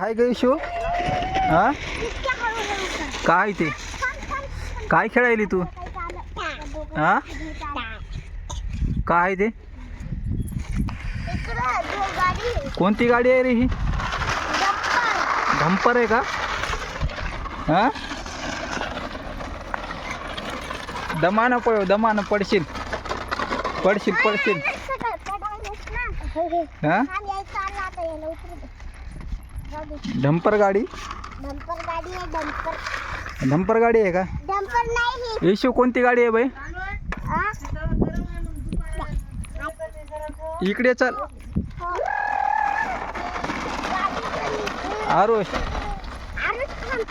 काय ग इशू? हा? काय ते? काय खेळायली तू? हा? काय ते? कोणती गाडी आहे रे ही? डंपर आहे का? हा? दमानं पळ दमानं पडशील. पडशील पडशील. हा? डंपर गाडी? डंपर गाडी आहे डंपर. डंपर गाडी आहे का? डंपर नाही इशू कोणती गाडी आहे बाई? हा? इकडे चल. आरोश अरे थांब.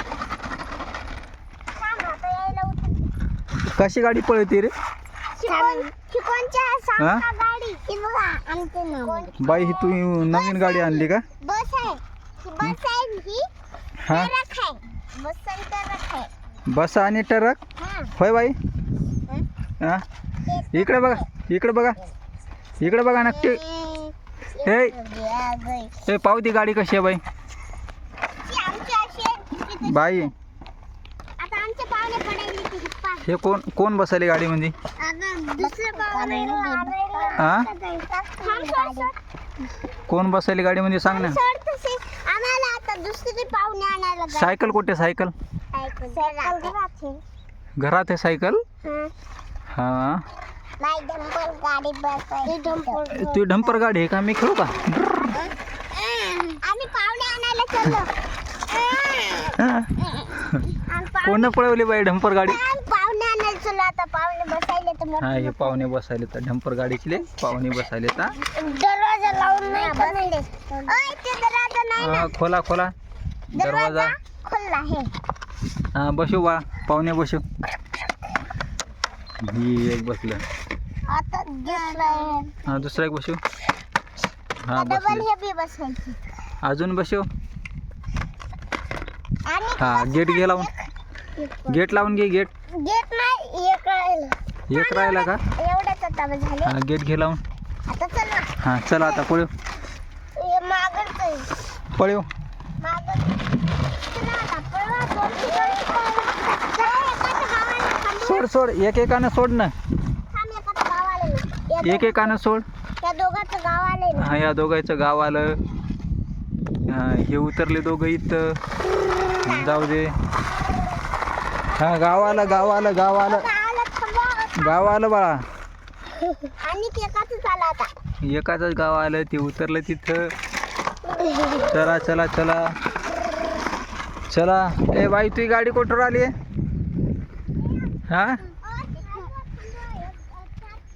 थांब, आता यायला उतर. कशी गाडी पळते रे? चिकन- चिकनच्या हा? सावका गाडी. ही बघा आमचे नाव बाई ही तू नवीन गाडी आणली का? बस ही बस ही. हा ट्रक आहे. बस आणि ट्रक आहे. बस आणि ट्रक? हा. होय बाई. हा? इकडे बघा. इकडे बघा. इकडे बघा नक्की. हे. हे. हे पाहू ती गाडी कशी आहे बाई. अशी आहे, तशी. बाई. आता आमचे पाहुणे पडायले ती पा हे कोण कोण बसली गाडीमध्ये आता दुसरे पाहुणे हा? थांब, सोड, सोड. कोण बसली गाडीमध्ये सांग ना. सोड दुसरे पाहुणे आणायला जायचं. सायकल कुठे सायकल? सायकल. घरात आहे. घरात आहे. सायकल? हा. हा. नाही डंपर गाडी बस आहे. ती डंपर गाडी आहे का? मी खेळू का? आम्ही पाहुणे आणायला चाललो. हा. आम्ही पाहुणे- कोण पळवली बाई डंपर गाडी? आम्ही पाहुणे आणायला चाललो. आता पाहुणे बसायले तर मग हा हे पाहुणे बसायले तर डंपर गाडीचे पाहुणे बसायले तर. दरवाजा लावून नाही बसले. ओय, ते दरवाजा नाही ना हा, खोला खोला. दरवाजा. खुल्ला आहे हा बसू बा पाहुणे बसू. ही एक बसलं. आता दुसरा हा दुसरा एक बसू. हा डबल बसले. हे बी बसायची अजून बसू? आणि हा गेट घे लावून. गेट लावून घे गेट. गेट नाही एक राहिलं. एक राहिला का? एवढ्याच आता झाले. हा गेट घे लावून. आता चला. हा चला आता पळू. मागडचं आहे. पळू मागड चला आता पळवा, दोन ठिकाणी चला, एकाच्या गावाला थांबू. सोड सोड एक एकानं सोड ना थांब, एकाच्या गावाला ना. या एक एकानं सोड हा या दोघांचं गाव आलं हा उतरले दोघं इथं जाऊ दे हा गाव आलं गाव आलं गाव आलं. गाव आलं बाळा एकाच गाव आलं ते उतरलं तिथं चला चला चला. चला. ए बाई तुझी गाडी कुठं आली? हा?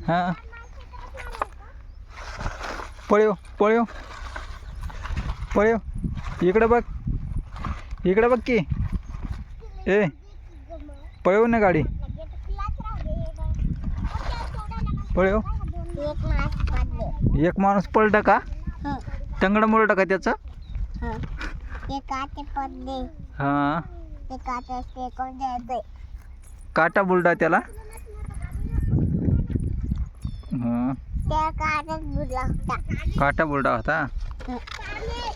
हा? पळयो पळयो पळयो इकडं बघ. इकडं बघ की. ए पळयो ना गाडी. पळयो एक माणूस पळतं का? तंगड मोडतं का त्याचं? पडले. हां. द्यायचे काटा बुलडा त्याला? हां. त्या काचाच बुडला होता. काटा बुलडा होता?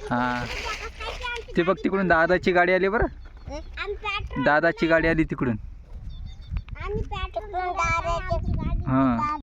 हां. ते बघ तिकडून दादाची गाडी आली बरं. दादाची गाडी आली तिकडून. हां.